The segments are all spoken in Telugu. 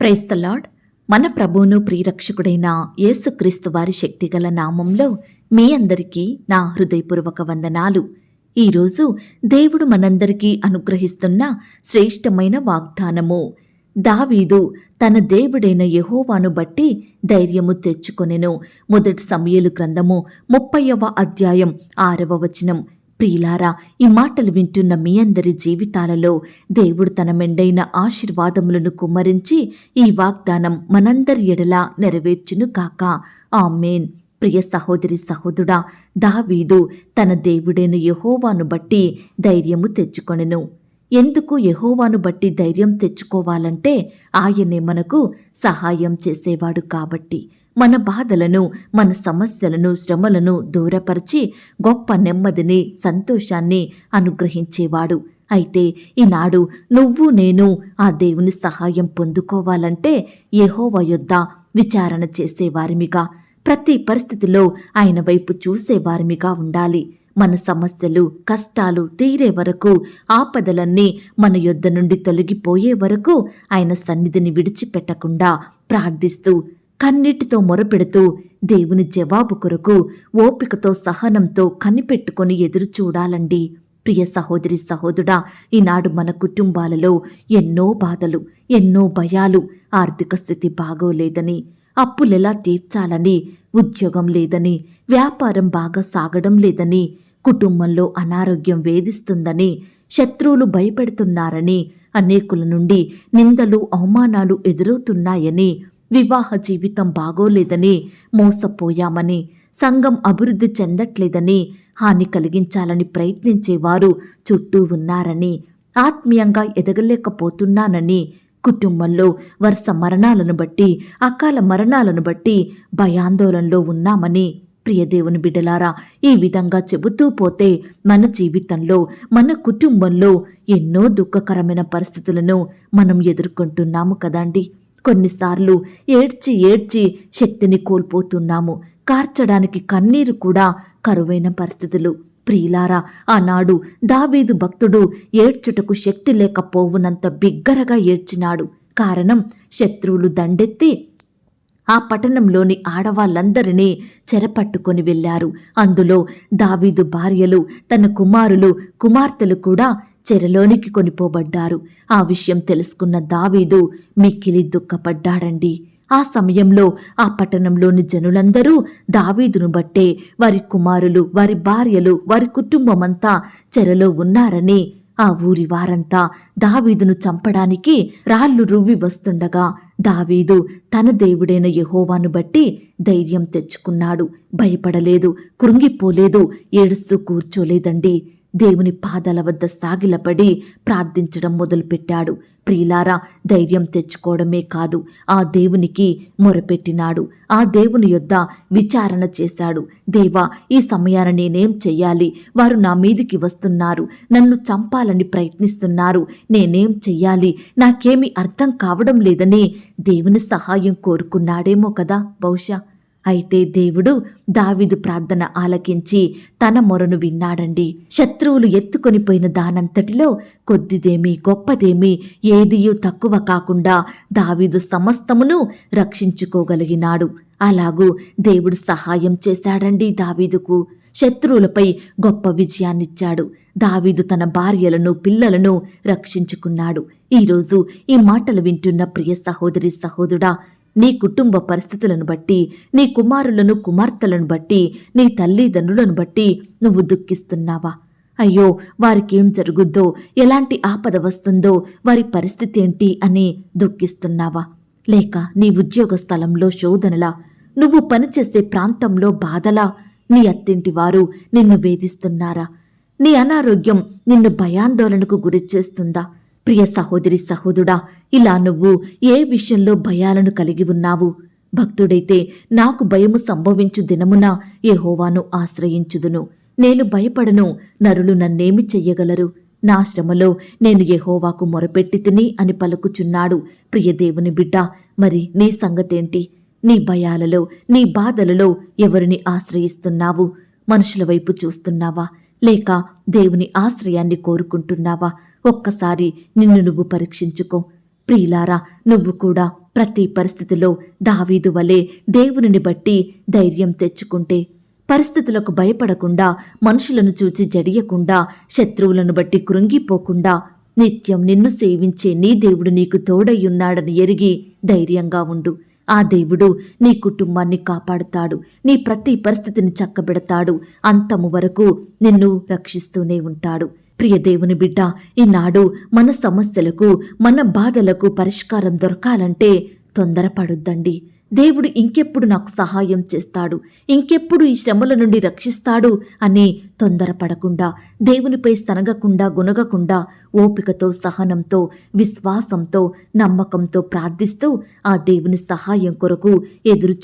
ప్రైస్తలాడ్ మన ప్రభువును ప్రియరక్షకుడైన యేసుక్రీస్తు వారి శక్తిగల నామంలో మీ అందరికీ నా హృదయపూర్వక వందనాలు. ఈరోజు దేవుడు మనందరికీ అనుగ్రహిస్తున్న శ్రేష్టమైన వాగ్దానము. దావీదు తన దేవుడైన యహోవాను బట్టి ధైర్యము తెచ్చుకొనెను. మొదటి సమయలు గ్రంథము ముప్పైవ అధ్యాయం ఆరవ వచనం. ప్రియులారా ఈ మాటలు వింటున్న మీ అందరి జీవితాలలో దేవుడు తన మెండైన ఆశీర్వాదములను కుమ్మరించి ఈ వాగ్దానం మనందరి ఎడలా నెరవేర్చును కాక ఆమెన్. ప్రియ సహోదరి సహోదరుడా దావీదు తన దేవుడైన యహోవాను బట్టి ధైర్యము తెచ్చుకొనెను. ఎందుకు యహోవాను బట్టి ధైర్యం తెచ్చుకోవాలంటే ఆయనే మనకు సహాయం చేసేవాడు కాబట్టి. మన బాధలను మన సమస్యలను శ్రమలను దూరపరిచి గొప్ప నెమ్మదిని సంతోషాన్ని అనుగ్రహించేవాడు. అయితే ఈనాడు నువ్వు నేను ఆ దేవుని సహాయం పొందుకోవాలంటే యహోవ యొద్ద విచారణ చేసేవారిమిగా ప్రతి పరిస్థితిలో ఆయన వైపు చూసేవారిమిగా ఉండాలి. మన సమస్యలు కష్టాలు తీరే వరకు ఆపదలన్నీ మన యొద్ద నుండి తొలగిపోయే వరకు ఆయన సన్నిధిని విడిచిపెట్టకుండా ప్రార్థిస్తూ కన్నీటితో మొరపెడుతూ దేవుని జవాబు కొరకు ఓపికతో సహనంతో కనిపెట్టుకొని ఎదురు చూడాలండి. ప్రియ సహోదరి సహోదరుడా ఈనాడు మన కుటుంబాలలో ఎన్నో బాధలు ఎన్నో భయాలు ఆర్థిక స్థితి బాగోలేదని అప్పులెలా తీర్చాలని ఉద్యోగం లేదని వ్యాపారం బాగా సాగడం లేదని కుటుంబంలో అనారోగ్యం వేధిస్తుందని శత్రువులు భయపెడుతున్నారని అనేకుల నుండి నిందలు అవమానాలు ఎదురవుతున్నాయని వివాహ జీవితం బాగోలేదని మోసపోయామని సంఘం అభివృద్ధి చెందట్లేదని హాని కలిగించాలని ప్రయత్నించేవారు చుట్టూ ఉన్నారని ఆత్మీయంగా ఎదగలేకపోతున్నానని కుటుంబంలో వరుస మరణాలను బట్టి అకాల మరణాలను బట్టి భయాందోళనలో ఉన్నామని ప్రియదేవుని బిడ్డలారా ఈ విధంగా చెబుతూ పోతే మన జీవితంలో మన కుటుంబంలో ఎన్నో దుఃఖకరమైన పరిస్థితులను మనం ఎదుర్కొంటున్నాము కదండి. కొన్నిసార్లు ఏడ్చి ఏడ్చి శక్తిని కోల్పోతున్నాము. కార్చడానికి కన్నీరు కూడా కరువైన పరిస్థితులు. ప్రియులారా ఆనాడు దావీదు భక్తుడు ఏడ్చుటకు శక్తి లేకపోవునంత బిగ్గరగా ఏడ్చినాడు. కారణం శత్రువులు దండెత్తి ఆ పట్టణంలోని ఆడవాళ్ళందరినీ చెరపట్టుకొని వెళ్ళారు. అందులో దావీదు భార్యలు తన కుమారులు కుమార్తెలు కూడా చెరలోనికి కొనిపోబడ్డారు. ఆ విషయం తెలుసుకున్న దావీదు మిక్కిలి దుఃఖపడ్డాడండి. ఆ సమయంలో ఆ పట్టణంలోని జనులందరూ దావీదును బట్టే వారి కుమారులు వారి భార్యలు వారి కుటుంబమంతా చెరలో ఉన్నారని ఆ ఊరి వారంతా దావీదును చంపడానికి రాళ్ళు రువ్వి వస్తుండగా దావీదు తన దేవుడైన యహోవాను బట్టి ధైర్యం తెచ్చుకున్నాడు. భయపడలేదు కృంగిపోలేదు ఏడుస్తూ కూర్చోలేదండి. దేవుని పాదాల వద్ద సాగిలపడి ప్రార్థించడం మొదలుపెట్టాడు. ప్రియులారా ధైర్యం తెచ్చుకోవడమే కాదు ఆ దేవునికి మొరపెట్టినాడు. ఆ దేవుని యొద్ద విచారణ చేశాడు. దేవా ఈ సమయాన నేనేం చెయ్యాలి? వారు నా మీదికి వస్తున్నారు. నన్ను చంపాలని ప్రయత్నిస్తున్నారు. నేనేం చెయ్యాలి? నాకేమీ అర్థం కావడం లేదని దేవుని సహాయం కోరుకున్నాడేమో కదా బహుశా. అయితే దేవుడు దావిదు ప్రార్థన ఆలకించి తన మొరను విన్నాడండి. శత్రువులు ఎత్తుకొనిపోయిన దానంతటిలో కొద్దిదేమి గొప్పదేమి ఏదియూ తక్కువ కాకుండా దావీదు సమస్తమును రక్షించుకోగలిగినాడు. అలాగూ దేవుడు సహాయం చేశాడండి దావీదుకు. శత్రువులపై గొప్ప విజయాన్నిచ్చాడు. దావీదు తన భార్యలను పిల్లలను రక్షించుకున్నాడు. ఈరోజు ఈ మాటలు వింటున్న ప్రియ సహోదరి సహోదరుడా నీ కుటుంబ పరిస్థితులను బట్టి నీ కుమారులను కుమార్తెలను బట్టి నీ తల్లిదండ్రులను బట్టి నువ్వు దుఃఖిస్తున్నావా? అయ్యో వారికేం జరుగుద్దో ఎలాంటి ఆపద వస్తుందో వారి పరిస్థితి ఏంటి అని దుఃఖిస్తున్నావా? లేక నీ ఉద్యోగ స్థలంలో శోధనలా నువ్వు పనిచేసే ప్రాంతంలో బాధలా నీ అత్తింటి వారు నిన్ను వేధిస్తున్నారా? నీ అనారోగ్యం నిన్ను భయాందోళనకు గురిచేస్తుందా? ప్రియ సహోదరి సహోదుడా ఇలా నువ్వు ఏ విషయంలో భయాలను కలిగి ఉన్నావు? భక్తుడైతే నాకు భయము సంభవించు దినమున ఏహోవాను ఆశ్రయించుదును. నేను భయపడను నరులు నన్నేమి చెయ్యగలరు? నా శ్రమలో నేను యెహోవాకు మొరపెట్టి తిని అని పలుకుచున్నాడు. ప్రియదేవుని బిడ్డ మరి నీ సంగతేంటి? నీ భయాలలో నీ బాధలలో ఎవరిని ఆశ్రయిస్తున్నావు? మనుషుల వైపు చూస్తున్నావా? లేక దేవుని ఆశ్రయాన్ని కోరుకుంటున్నావా? ఒక్కసారి నిన్ను నువ్వు పరీక్షించుకో. ప్రియులారా నువ్వు కూడా ప్రతి పరిస్థితిలో దావీదు వలె దేవునిని బట్టి ధైర్యం తెచ్చుకుంటే పరిస్థితులకు భయపడకుండా మనుషులను చూచి జడియకుండా శత్రువులను బట్టి కృంగిపోకుండా నిత్యం నిన్ను సేవించే నీ దేవుడు నీకు తోడయ్యున్నాడని ఎరిగి ధైర్యంగా ఉండు. ఆ దేవుడు నీ కుటుంబాన్ని కాపాడుతాడు నీ ప్రతి పరిస్థితిని చక్కబెడతాడు. అంతము వరకు నిన్ను రక్షిస్తూనే ఉంటాడు. ప్రియ దేవుని బిడ్డ ఈనాడు మన సమస్యలకు మన బాధలకు పరిష్కారం దొరకాలంటే తొందరపడొద్దండి. దేవుడు ఇంకెప్పుడు నాకు సహాయం చేస్తాడు? ఇంకెప్పుడు ఈ శ్రమల నుండి రక్షిస్తాడు? అని తొందరపడకుండా దేవునిపై సనగకుండా గునగకుండా ఓపికతో సహనంతో విశ్వాసంతో నమ్మకంతో ప్రార్థిస్తూ ఆ దేవుని సహాయం కొరకు ఎదురు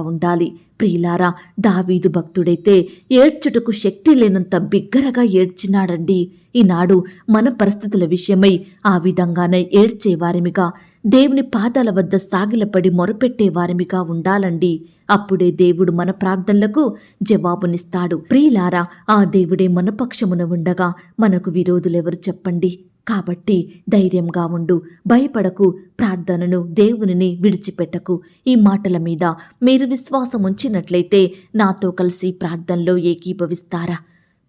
ఉండాలి. ప్రియులారా దావీదు భక్తుడైతే ఏడ్చుటకు శక్తి లేనంత బిగ్గరగా ఏడ్చినాడండి. ఈనాడు మన పరిస్థితుల విషయమై ఆ విధంగానే ఏడ్చేవారిమిగా దేవుని పాదాల వద్ద సాగిలపడి మొరపెట్టే వారిమిగా ఉండాలండి. అప్పుడే దేవుడు మన ప్రార్థనలకు జవాబునిస్తాడు. ప్రియులారా ఆ దేవుడే మన పక్షమున ఉండగా మనకు విరోధులెవరు చెప్పండి? కాబట్టి ధైర్యంగా ఉండు. భయపడకు. ప్రార్థనను దేవునిని విడిచిపెట్టకు. ఈ మాటల మీద మీరు విశ్వాసం ఉంచినట్లయితే నాతో కలిసి ప్రార్థనలో ఏకీభవిస్తారా?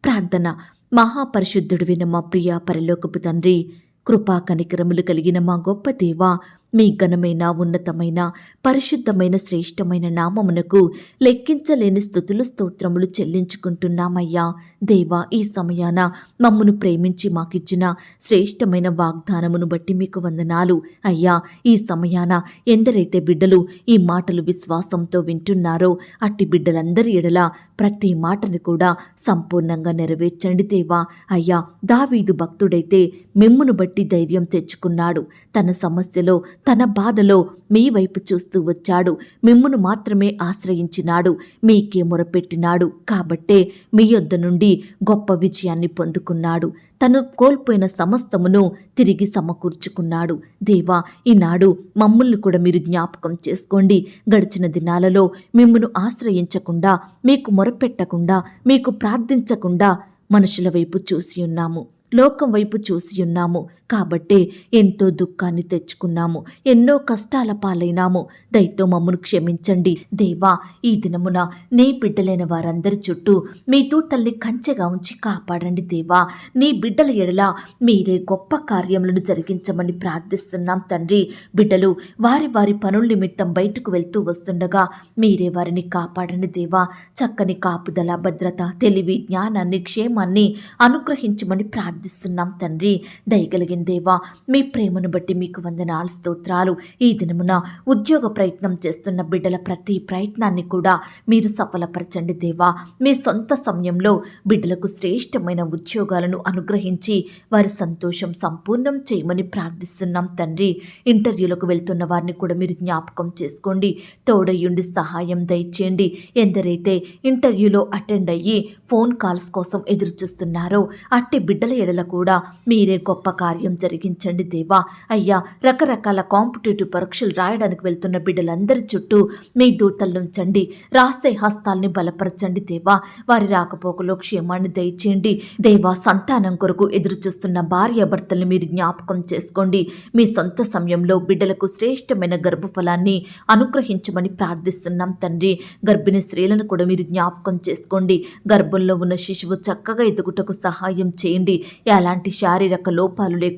ప్రార్థన. మహాపరిశుద్ధుడు విన మా ప్రియ పరలోకపు తండ్రి కృపా కనికరములు కలిగిన మా గొప్ప దేవా మీ ఘనమైన ఉన్నతమైన పరిశుద్ధమైన శ్రేష్టమైన నామమునకు లెక్కించలేని స్థుతులు స్తోత్రములు చెల్లించుకుంటున్నామయ్యా. దేవా ఈ సమయాన మమ్మను ప్రేమించి మాకిచ్చిన శ్రేష్టమైన వాగ్దానమును బట్టి మీకు వందనాలు. అయ్యా ఈ సమయాన ఎందరైతే బిడ్డలు ఈ మాటలు విశ్వాసంతో వింటున్నారో అట్టి బిడ్డలందరి ఎడల ప్రతి మాటను కూడా సంపూర్ణంగా నెరవేర్చండి దేవా. అయ్యా దావీదు భక్తుడైతే మిమ్మును బట్టి ధైర్యం తెచ్చుకున్నాడు. తన సమస్యలో తన బాధలో మీ వైపు చూస్తూ వచ్చాడు. మిమ్మును మాత్రమే ఆశ్రయించినాడు. మీకే మొరపెట్టినాడు. కాబట్టే మీ యొద్ద నుండి గొప్ప విజయాన్ని పొందుకున్నాడు. తను కోల్పోయిన సమస్తమును తిరిగి సమకూర్చుకున్నాడు. దేవా ఈనాడు మమ్మల్ని కూడా మీరు జ్ఞాపకం చేసుకోండి. గడిచిన దినాలలో మిమ్మును ఆశ్రయించకుండా మీకు మొరపెట్టకుండా మీకు ప్రార్థించకుండా మనుషుల వైపు చూసి ఉన్నాము. లోకం వైపు చూసి ఉన్నాము. కాబట్టే ఎంతో దుఃఖాన్ని తెచ్చుకున్నాము ఎన్నో కష్టాల పాలైనాము. దయతో మమ్మను క్షమించండి. దేవా ఈ దినమున నీ బిడ్డలైన వారందరి చుట్టూ మీ తూటల్ని కంచెగా ఉంచి కాపాడండి దేవా. నీ బిడ్డల ఎడల మీరే గొప్ప కార్యములను జరిగించమని ప్రార్థిస్తున్నాం తండ్రి. బిడ్డలు వారి వారి పనుల నిమిత్తం బయటకు వెళ్తూ వస్తుండగా మీరే వారిని కాపాడండి దేవా. చక్కని కాపుదల భద్రత తెలివి జ్ఞానాన్ని క్షేమాన్ని అనుగ్రహించమని ప్రార్థిస్తున్నాం తండ్రి. కలిగిన దేవా మీ ప్రేమను బట్టి మీకు వందనాలు స్తోత్రాలు. ఈ దినమున ఉద్యోగ ప్రయత్నం చేస్తున్న బిడ్డల ప్రతి ప్రయత్నాన్ని కూడా మీరు సఫలపరచండి దేవా. మీ సొంత సమయంలో బిడ్డలకు శ్రేష్టమైన ఉద్యోగాలను అనుగ్రహించి వారి సంతోషం సంపూర్ణం చేయమని ప్రార్థిస్తున్నాం తండ్రి. ఇంటర్వ్యూలకు వెళ్తున్న వారిని కూడా మీరు జ్ఞాపకం చేసుకోండి. తోడయ్యుండి సహాయం దయచేయండి. ఎందరైతే ఇంటర్వ్యూలో అటెండ్ అయ్యి ఫోన్ కాల్స్ కోసం ఎదురు చూస్తున్నారో అట్టి బిడ్డల ఎడల కూడా మీరే గొప్ప కార్యం జరిగించండి దేవా. అయ్యా రకరకాల కాంపిటేటివ్ పరీక్షలు రాయడానికి వెళ్తున్న బిడ్డలందరి చుట్టూ మీ దూతలుంచండి రాసే హస్తాల్ని బలపరచండి దేవా. వారి రాకపోకలో క్షేమాన్ని దయచేయండి. దేవా సంతానం కొరకు ఎదురు చూస్తున్న భార్య భర్తల్ని మీరు జ్ఞాపకం చేసుకోండి. మీ సొంత సమయంలో బిడ్డలకు శ్రేష్టమైన గర్భఫలాన్ని అనుగ్రహించమని ప్రార్థిస్తున్నాం తండ్రి. గర్భిణీ స్త్రీలను కూడా మీరు జ్ఞాపకం చేసుకోండి. గర్భంలో ఉన్న శిశువు చక్కగా ఎదుగుటకు సహాయం చేయండి. ఎలాంటి శారీరక లోపాలు లేకుండా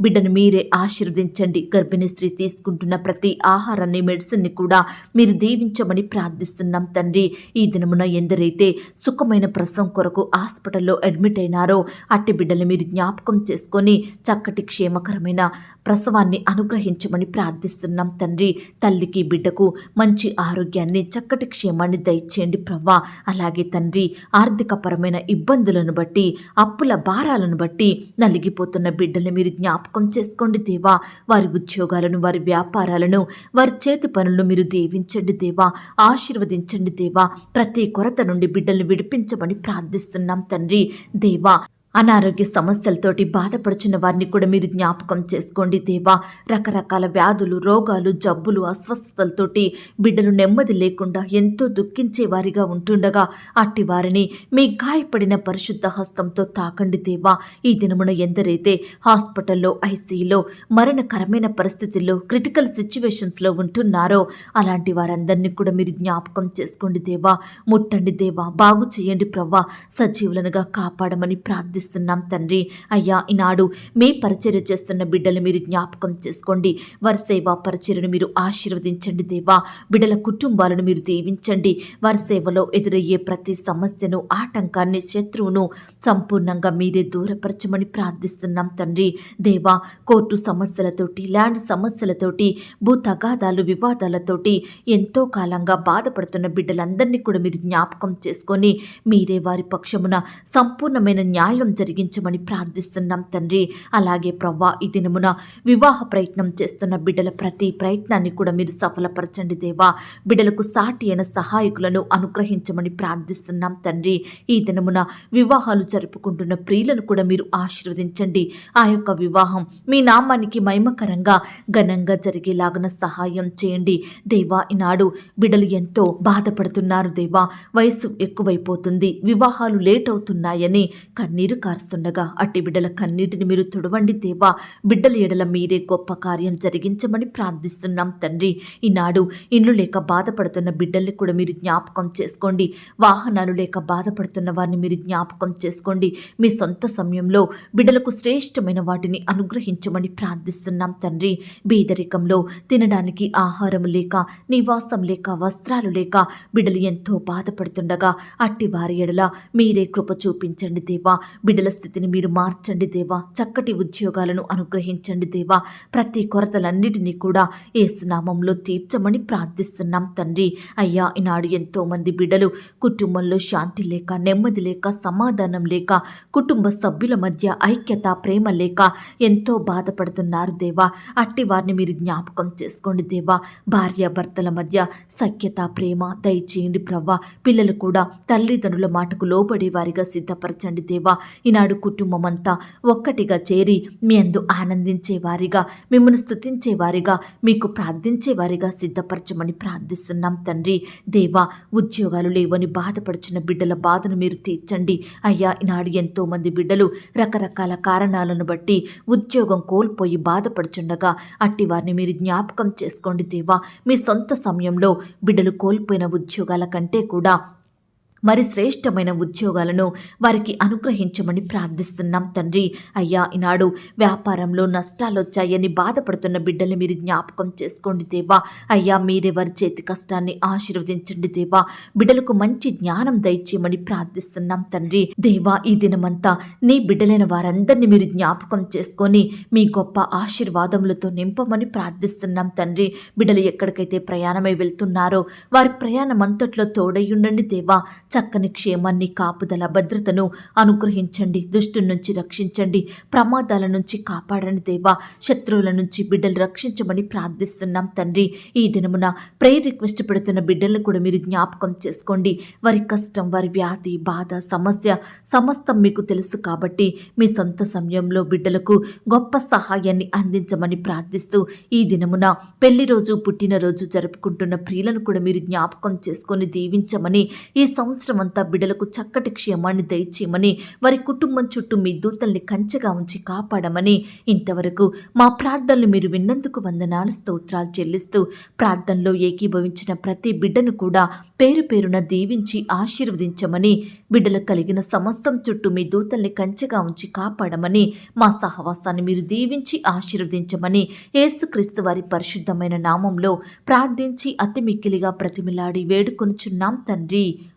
బిడ్డను మీరే ఆశీర్వదించండి. గర్భిణీ స్త్రీ తీసుకుంటున్న ప్రతి ఆహారాన్ని మెడిసిన్ని కూడా మీరు దీవించమని ప్రార్థిస్తున్నాం తండ్రి. ఈ దినమున ఎందరైతే సుఖమైన ప్రసవం కొరకు హాస్పిటల్లో అడ్మిట్ అయినారో అట్టి బిడ్డలు మీరు జ్ఞాపకం చేసుకొని చక్కటి క్షేమకరమైన ప్రసవాన్ని అనుగ్రహించమని ప్రార్థిస్తున్నాం తండ్రి. తల్లికి బిడ్డకు మంచి ఆరోగ్యాన్ని చక్కటి క్షేమాన్ని దయచేయండి ప్రవ్వా. అలాగే తండ్రి ఆర్థికపరమైన ఇబ్బందులను బట్టి అప్పుల భారాలను బట్టి నలిగిపోతున్న బిడ్డల్ని మీరు జ్ఞాపకం చేసుకోండి దేవా. వారి ఉద్యోగాలను వారి వ్యాపారాలను వారి చేతి పనులను మీరు దీవించండి దేవా. ఆశీర్వదించండి దేవా. ప్రతి కొరత నుండి బిడ్డల్ని విడిపించమని ప్రార్థిస్తున్నాం తండ్రి. దేవా అనారోగ్య సమస్యలతోటి బాధపడుచున్న వారిని కూడా మీరు జ్ఞాపకం చేసుకోండి దేవా. రకరకాల వ్యాధులు రోగాలు జబ్బులు అస్వస్థతలతోటి బిడ్డలు నెమ్మది లేకుండా ఎంతో దుఃఖించే వారిగా ఉంటుండగా అట్టి వారిని మీ గాయపడిన పరిశుద్ధ హస్తంతో తాకండి దేవా. ఈ దినమున ఎందరైతే హాస్పిటల్లో ఐసీలో మరణకరమైన పరిస్థితుల్లో క్రిటికల్ సిచ్యువేషన్స్లో ఉంటున్నారో అలాంటి వారందరినీ కూడా మీరు జ్ఞాపకం చేసుకోండి దేవా. ముట్టండి దేవా. బాగు చేయండి ప్రవ్వా. సజీవులనుగా కాపాడమని ప్రార్థిస్తున్నాం తండ్రి. అయ్యా ఈనాడు మీ పరిచర్య చేస్తున్న బిడ్డలు మీరు జ్ఞాపకం చేసుకోండి. వారి సేవా పరిచర్యను మీరు ఆశీర్వదించండి దేవా. బిడ్డల కుటుంబాలను మీరు దీవించండి. వారి సేవలో ఎదురయ్యే ప్రతి సమస్యను ఆటంకాన్ని శత్రువును సంపూర్ణంగా మీరే దూరపరచమని ప్రార్థిస్తున్నాం తండ్రి. దేవా కోర్టు సమస్యలతోటి ల్యాండ్ సమస్యలతోటి భూ తగాదాలు వివాదాలతోటి ఎంతో కాలంగా బాధపడుతున్న బిడ్డలందరినీ కూడా మీరు జ్ఞాపకం చేసుకొని మీరే వారి పక్షమున సంపూర్ణమైన న్యాయం జరిగించమని ప్రార్థిస్తున్నాం తండ్రి. అలాగే ప్రవ్వా ఈ దినమున వివాహ ప్రయత్నం చేస్తున్న బిడ్డల ప్రతి ప్రయత్నాన్ని కూడా మీరు సఫలపరచండి దేవా. బిడ్డలకు సాటి అయిన సహాయకులను అనుగ్రహించమని ప్రార్థిస్తున్నాం తండ్రి. ఈ దినమున వివాహాలు జరుపుకుంటున్న ప్రియులను కూడా మీరు ఆశీర్వదించండి. ఆ యొక్క వివాహం మీ నామానికి మహిమకరంగా ఘనంగా జరిగేలాగన సహాయం చేయండి. దేవా ఈనాడు బిడ్డలు ఎంతో బాధపడుతున్నారు దేవా. వయసు ఎక్కువైపోతుంది. వివాహాలు లేట్ అవుతున్నాయని కన్నీరు కారుస్తుండగా అట్టి బిడ్డల కన్నీటిని మీరు తుడవండి దేవా. బిడ్డల ఎడల మీరే గొప్ప కార్యం జరిగించమని ప్రార్థిస్తున్నాం తండ్రి. ఈనాడు ఇండ్లు లేక బాధపడుతున్న బిడ్డల్ని కూడా మీరు జ్ఞాపకం చేసుకోండి. వాహనాలు లేక బాధపడుతున్న వారిని మీరు జ్ఞాపకం చేసుకోండి. మీ సొంత సమయంలో బిడ్డలకు శ్రేష్టమైన వాటిని అనుగ్రహించమని ప్రార్థిస్తున్నాం తండ్రి. బీదరికంలో తినడానికి ఆహారం లేక నివాసం లేక వస్త్రాలు లేక బిడ్డలు ఎంతో బాధపడుతుండగా అట్టి వారి ఎడల మీరే కృప చూపించండి దేవా. బిడ్డల స్థితిని మీరు మార్చండి దేవా. చక్కటి ఉద్యోగాలను అనుగ్రహించండి దేవా. ప్రతి కొరతలన్నిటినీ కూడా ఏసునామంలో తీర్చమని ప్రార్థిస్తున్నాం తండ్రి. అయ్యా ఈనాడు ఎంతో మంది బిడ్డలు కుటుంబంలో శాంతి లేక నెమ్మది లేక సమాధానం లేక కుటుంబ సభ్యుల మధ్య ఐక్యత ప్రేమ లేక ఎంతో బాధపడుతున్నారు దేవా. అట్టి వారిని మీరు జ్ఞాపకం చేసుకోండి దేవా. భార్యాభర్తల మధ్య సఖ్యత ప్రేమ దయచేయండి ప్రవ్వా. పిల్లలు కూడా తల్లిదండ్రుల మాటకు లోబడి వారిగా సిద్ధపరచండి దేవా. ఈనాడు కుటుంబమంతా ఒక్కటిగా చేరి మీ అందు ఆనందించే వారిగా మిమ్మల్ని స్తుతించే వారిగా మీకు ప్రార్థించే వారిగా సిద్ధపరచమని ప్రార్థిస్తున్నాం తండ్రి. దేవా ఉద్యోగాలు లేవని బాధపడుచున్న బిడ్డల బాధను మీరు తీర్చండి. అయ్యా ఈనాడు ఎంతో మంది బిడ్డలు రకరకాల కారణాలను బట్టి ఉద్యోగం కోల్పోయి బాధపడుచుండగా అట్టి వారిని మీరు జ్ఞాపకం చేసుకోండి దేవా. మీ సొంత సమయంలో బిడ్డలు కోల్పోయిన ఉద్యోగాల కంటే కూడా మరి శ్రేష్టమైన ఉద్యోగాలను వారికి అనుగ్రహించమని ప్రార్థిస్తున్నాం తండ్రి. అయ్యా ఈనాడు వ్యాపారంలో నష్టాలు వచ్చాయని బాధపడుతున్న బిడ్డల్ని మీరు జ్ఞాపకం చేసుకోండి దేవా. అయ్యా మీరే వారి చేతి కష్టాన్ని ఆశీర్వదించండి దేవా. బిడ్డలకు మంచి జ్ఞానం దయచేయమని ప్రార్థిస్తున్నాం తండ్రి. దేవా ఈ దినమంతా నీ బిడ్డలైన వారందరినీ మీరు జ్ఞాపకం చేసుకొని మీ గొప్ప ఆశీర్వాదములతో నింపమని ప్రార్థిస్తున్నాం తండ్రి. బిడ్డలు ఎక్కడికైతే ప్రయాణమై వెళ్తున్నారో వారి ప్రయాణం అంతట్లో తోడయ్యుండండి దేవా. చక్కని క్షేమాన్ని కాపుదల భద్రతను అనుగ్రహించండి. దుష్టు నుంచి రక్షించండి. ప్రమాదాల నుంచి కాపాడని దేవా. శత్రువుల నుంచి బిడ్డలు రక్షించమని ప్రార్థిస్తున్నాం తండ్రి. ఈ దినమున ప్రేయర్ రిక్వెస్ట్ పెడుతున్న బిడ్డలను కూడా మీరు జ్ఞాపకం చేసుకోండి. వారి కష్టం వారి వ్యాధి బాధ సమస్య సమస్తం మీకు తెలుసు కాబట్టి మీ సొంత సమయంలో బిడ్డలకు గొప్ప సహాయాన్ని అందించమని ప్రార్థిస్తూ ఈ దినమున పెళ్ళి రోజు పుట్టినరోజు జరుపుకుంటున్న ప్రియులను కూడా మీరు జ్ఞాపకం చేసుకొని దీవించమని ఈ సంవత్సరం అంతా బిడ్డలకు చక్కటి క్షేమాన్ని దయచేయమని వారి కుటుంబం చుట్టూ మీ దూతల్ని కంచెగా ఉంచి కాపాడమని ఇంతవరకు మా ప్రార్థనలు మీరు విన్నందుకు వందనాలు స్తోత్రాలు చెల్లిస్తూ ప్రార్థనలో ఏకీభవించిన ప్రతి బిడ్డను కూడా పేరు పేరున దీవించి ఆశీర్వదించమని బిడ్డలు కలిగిన సమస్తం చుట్టూ మీ దూతల్ని కంచెగా ఉంచి కాపాడమని మా సహవాసాన్ని మీరు దీవించి ఆశీర్వదించమని యేసుక్రీస్తు వారి పరిశుద్ధమైన నామంలో ప్రార్థించి అతి మిక్కిలిగా ప్రతిమిలాడి వేడుకొనుచున్నాం తండ్రి.